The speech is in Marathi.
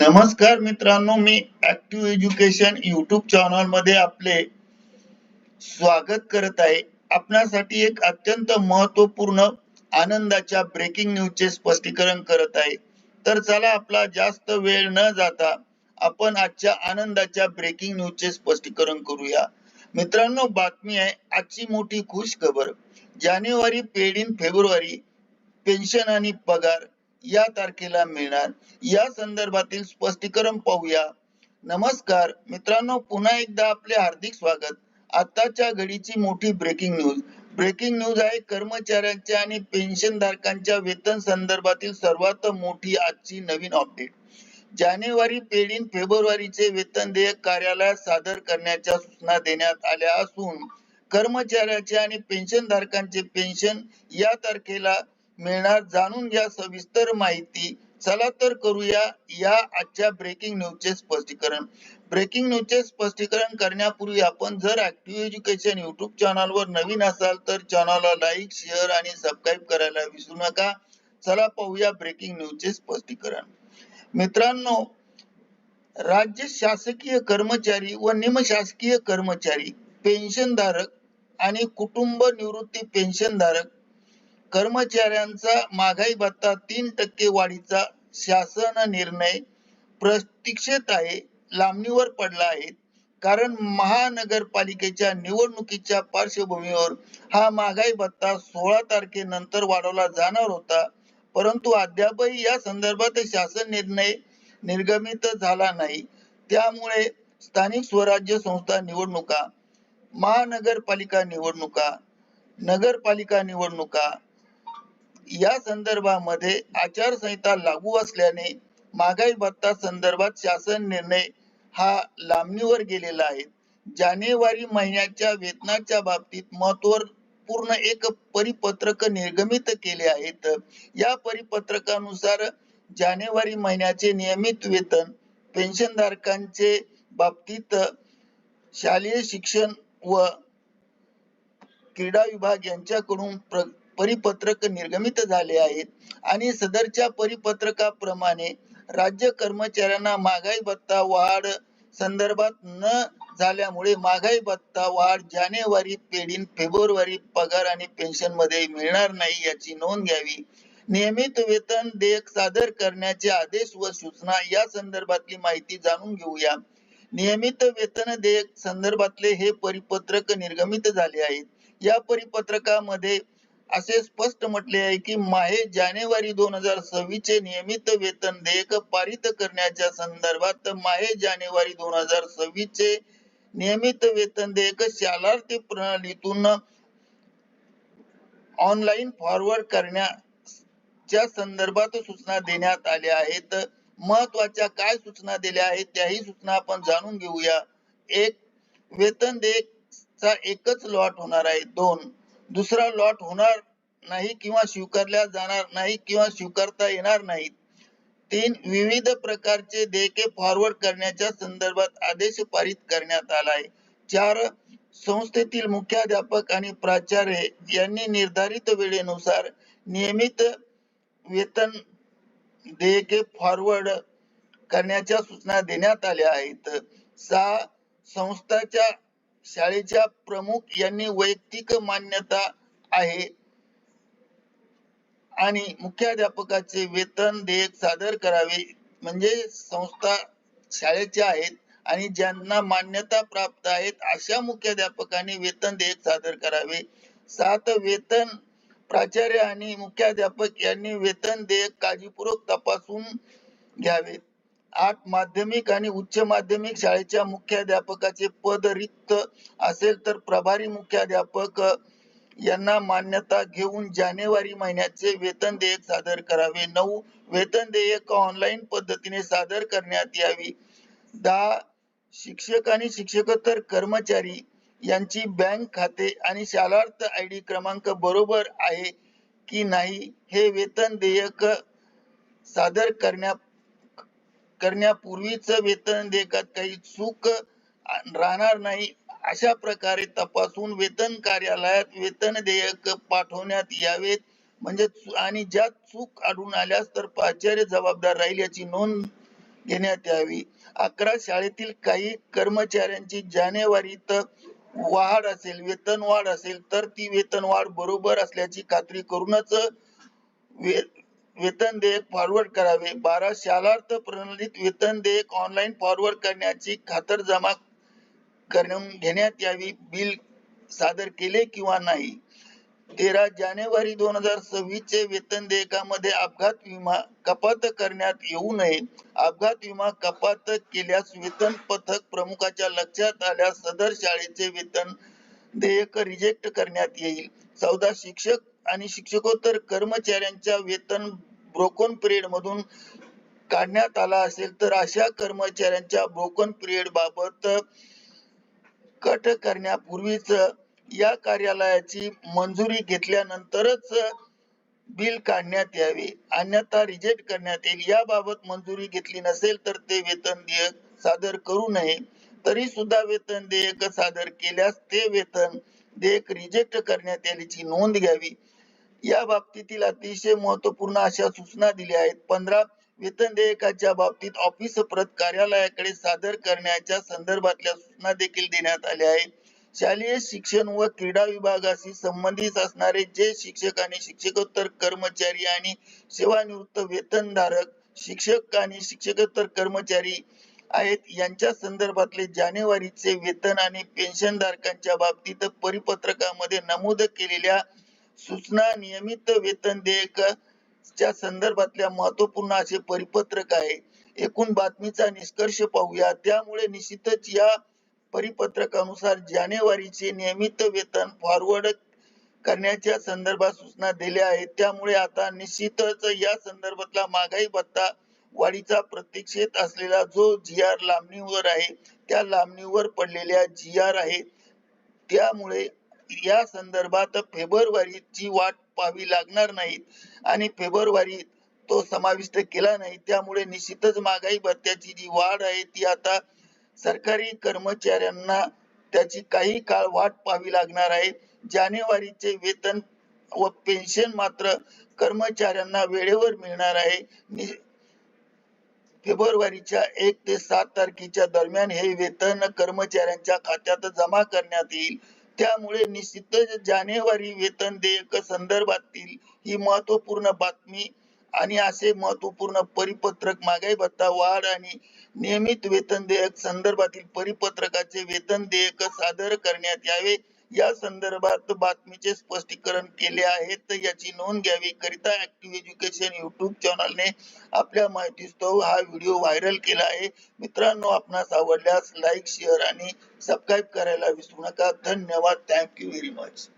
नमस्कार मित्रांनो मी ऍक्टिव्ह एज्युकेशन युट्यूब चॅनलमध्ये आपले स्वागत करत आहे. आपणासाठी एक अत्यंत महत्त्वपूर्ण आनंदाच्या ब्रेकिंग न्यूजचे स्पष्टीकरण करत आहे. तर चला आपला जास्त वेळ न जाता आपण आजच्या आनंदाच्या ब्रेकिंग न्यूजचे स्पष्टीकरण करूया. मित्रांनो बातमी आहे आजची मोठी खुश खबर जानेवारी पेड इन फेब्रुवारी पेन्शन आणि पगार. या तारखेला मिळणार. या संदर्भातील स्पष्टीकरण पाहूया. नमस्कार मित्रांनो पुन्हा एकदा आपले हार्दिक स्वागत. आताच्या घडीची मोठी ब्रेकिंग न्यूज ब्रेकिंग न्यूज आहे कर्मचाऱ्यांच्या आणि पेन्शन धारकांच्या वेतन संदर्भातील सर्वात मोठी आजची नवीन अपडेट जानेवारी पेड फेब्रुवारीचे वेतन देयक कार्यालयात सादर करण्याच्या सूचना देण्यात आल्या असून कर्मचाऱ्याचे आणि पेन्शन धारकांचे पेन्शन या तारखेला मिळणार जाणून घ्या सविस्तर माहिती. चला तर करूया या आजच्या ब्रेकिंग न्यूजचे स्पष्टीकरण. ब्रेकिंग न्यूजचे स्पष्टीकरण करण्यापूर्वी आपण जर ऍक्टिव्ह एज्युकेशन युट्यूब चॅनलवर नवीन असाल तर चॅनलला लाईक शेअर आणि सबस्क्राईब करायला विसरू नका. चला पाहूया ब्रेकिंग न्यूजचे स्पष्टीकरण. मित्रांनो राज्य शासकीय कर्मचारी व निमशासकीय कर्मचारी पेन्शनधारक आणि कुटुंब निवृत्ती पेन्शनधारक कर्मचाऱ्यांचा महागाई भत्ता तीन टक्के वाढीचा शासन निर्णय प्रतीक्षेत आहे लांबणीवर पडला आहे. कारण महानगरपालिकेच्या निवडणुकीच्या पार्श्वभूमीवर हा महागाई भत्ता सोळा तारखेनंतर वाढवला जाणार होता. परंतु अद्यापही या संदर्भात शासन निर्णय निर्गमित झाला नाही. त्यामुळे स्थानिक स्वराज्य संस्था निवडणुका महानगरपालिका निवडणुका नगरपालिका निवडणुका या संदर्भामध्ये आचारसंहिता लागू असल्याने महागाई भत्ता संदर्भात शासन निर्णय हा लांबणीवर गेलेला आहे. जानेवारी महिन्याच्या वेतनाच्या बाबतीत महत्वर पूर्ण एक परिपत्रक निर्गमित केले आहेत. या परिपत्रकानुसार जानेवारी महिन्याचे नियमित वेतन पेन्शनधारकांचे बाबतीत शालेय शिक्षण व क्रीडा विभाग यांच्याकडून परिपत्रक निर्गमित झाले आहेत. आणि सदरच्या परिपत्रकाप्रमाणे राज्य कर्मचाऱ्यांना महागाई भत्ता वाढ संदर्भात न झाल्यामुळे महागाई भत्ता वाढ जानेवारी पेढीन फेब्रुवारी पगार आणि पेन्शनमध्ये मिळणार नाही याची नोंद घ्यावी. नियमित वेतन देयक सादर करण्याचे आदेश व सूचना या संदर्भातली माहिती जाणून घेऊया. नियमित वेतन देयक संदर्भातले हे परिपत्रक निर्गमित झाले आहेत. या परिपत्रकामध्ये असे स्पष्ट म्हटले आहे की माहे जानेवारी दोन हजार सव्वीस चे नियमित वेतन देयक पारित करण्याच्या संदर्भात माहे जानेवारी दोन हजार सव्वीस चे नियमित वेतन देयक शालार्थी प्रणालीतून ऑनलाईन फॉरवर्ड करण्याच्या संदर्भात सूचना देण्यात आल्या आहेत. महत्त्वाच्या काय सूचना दिल्या आहेत त्याही सूचना आपण जाणून घेऊया. एक वेतन देयकचा एकच लॉट होणार आहे. दोन दुसरा लॉट होणार नाही किंवा स्वीकारल्या जाणार नाही किंवा स्वीकारता येणार नाहीत. तीन विविध प्रकारचे देयके फॉरवर्ड करण्याच्या संदर्भात आदेश पारित करण्यात आला चार संस्थेतील मुख्याध्यापक आणि प्राचार्य यांनी निर्धारित वेळेनुसार नियमित वेतन देयके फॉरवर्ड करण्याच्या सूचना देण्यात आल्या आहेत. सहा संस्थाच्या शाळेच्या प्रमुख यांनी वैयक्तिक मान्यता आहे. आणि मुख्याध्यापकाचे वेतन देयक सादर करावे म्हणजे संस्था शाळेच्या आहेत आणि ज्यांना मान्यता प्राप्त आहेत अशा मुख्याध्यापकांनी वेतन देयक सादर करावे. सात वेतन प्राचार्य आणि मुख्याध्यापक यांनी वेतन देयक काळजीपूर्वक तपासून घ्यावे. आठ माध्यमिक आणि उच्च माध्यमिक शाळेच्या मुख्याध्यापकाचे पद रिक्त असेल तर प्रभारी मुख्याध्यापक यांना मान्यता घेऊन जानेवारी महिन्याचे वेतन देयक सादर करावे. नऊ वेतन देयक ऑनलाईन पद्धतीने सादर करण्यात यावी. दहा शिक्षक आणि शिक्षकोत्तर कर्मचारी यांची बँक खाते आणि शालार्थ आय डी क्रमांक बरोबर आहे की नाही हे वेतन देयक सादर करण्या करण्यापूर्वीच वेतन देयकात काही चूक राहणार नाही. अशा प्रकारे तपासून वेतन कार्यालयात वेतन देयक पाठवण्यात यावेत म्हणजे आणि ज्या चूक आढळून आल्यास तर प्राचार्य जबाबदार राहील याची नोंद घेण्यात यावी. अकरा शाळेतील काही कर्मचाऱ्यांची जानेवारीत वाढ असेल वेतन वाढ असेल तर ती वेतन वाढ बरोबर असल्याची खात्री करूनच वे वेतन देयक फॉरवर्ड करावे. बारा शालार्थ प्रणालीत वेतन देयक ऑनलाईन फॉरवर्ड करण्याची खातरजमा करून घेण्यात यावी बिल सादर केले किंवा नाही. तेरा जानेवारी दोन हजार सव्वीस चे वेतन देयकामध्ये अपघात विमा कपात करण्यात येऊ नये. अपघात विमा कपात केल्यास वेतन पथक प्रमुखाच्या लक्षात आल्यास सदर शाळेचे वेतन देयक रिजेक्ट करण्यात येईल. चौदा शिक्षक आणि शिक्षकोत्तर कर्मचाऱ्यांच्या वेतन ब्रोकन पिरियड मधून काढण्यात आला असेल तर अशा कर्मचाऱ्यांच्या ब्रोकन पिरियड बाबत कट करण्यापूर्वीच या कार्यालयाची मंजुरी घेतल्यानंतरच बिल काढण्यात यावे. अन्यथा रिजेक्ट करण्यात येईल. याबाबत मंजुरी घेतली नसेल तर ते वेतन देयक सादर करू नये. तरी सुद्धा वेतन देयक सादर केल्यास ते वेतन देयक रिजेक्ट करण्यात आल्याची नोंद घ्यावी. या बाबतीतील अतिशय महत्त्वपूर्ण अशा सूचना दिल्या आहेत. पंधरा वेतन देयकाच्या बाबतीत ऑफिस प्रत कार्यालयाकडे सादर करण्याच्या संदर्भातल्या सूचना देखील देण्यात आल्या आहेत. शालेय शिक्षण व क्रीडा विभागाशी संबंधित असणारे जे शिक्षक आणि शिक्षकोत्तर कर्मचारी आणि सेवानिवृत्त वेतनधारक शिक्षक आणि शिक्षकोत्तर कर्मचारी आहेत यांच्या संदर्भातले जानेवारीचे वेतन आणि पेन्शन धारकांच्या बाबतीत परिपत्रकामध्ये नमूद केलेल्या सूचना नियमित वेतन देयक च्या संदर्भातल्या महत्त्वपूर्ण असे परिपत्रक आहे. एकूण बातमीचा निष्कर्ष पाहूया. त्यामुळे निश्चितच या परिपत्रकानुसार जानेवारीचे नियमित वेतन फॉरवर्ड करण्याच्या संदर्भात सूचना दिल्या आहेत. त्यामुळे आता निश्चितच या संदर्भातला महागाई भत्ता वाढीचा प्रतीक्षेत असलेला जो जी आर लांबणीवर आहे त्या लांबणीवर पडलेल्या जी आर आहे. त्यामुळे या संदर्भात फेब्रुवारीची वाट पाहावी लागणार नाही आणि फेब्रुवारी तो समाविष्ट केला नाही. त्यामुळे निश्चितच महागाई भत्त्याची जी वाढ आहे ती आता सरकारी कर्मचाऱ्यांना त्याची काही काळ वाट पाहावी लागणार आहे. जानेवारीचे वेतन व पेन्शन मात्र कर्मचाऱ्यांना वेळेवर मिळणार आहे. फेब्रुवारीच्या एक ते सात तारखेच्या दरम्यान हे वेतन कर्मचाऱ्यांच्या खात्यात जमा करण्यात येईल. त्यामुळे निश्चितच जानेवारी वेतन देयक संदर्भातील ही महत्त्वपूर्ण बातमी आणि असे महत्त्वपूर्ण परिपत्रक महागाई भत्ता वाढ आणि नियमित वेतन देयक संदर्भातील परिपत्रकाचे वेतन देयक सादर करण्यात यावे. या संदर्भात बातमीचे स्पष्टीकरण केले आहे. तर याची नोंद घ्यावी. करिता ऍक्टिव्ह एज्युकेशन युट्यूब चॅनलने आपल्या माहितीस्तव हा व्हिडिओ व्हायरल केला आहे. मित्रांनो आपणास आवडल्यास लाईक शेअर आणि सबस्क्राईब करायला विसरू नका. धन्यवाद. Thank you very much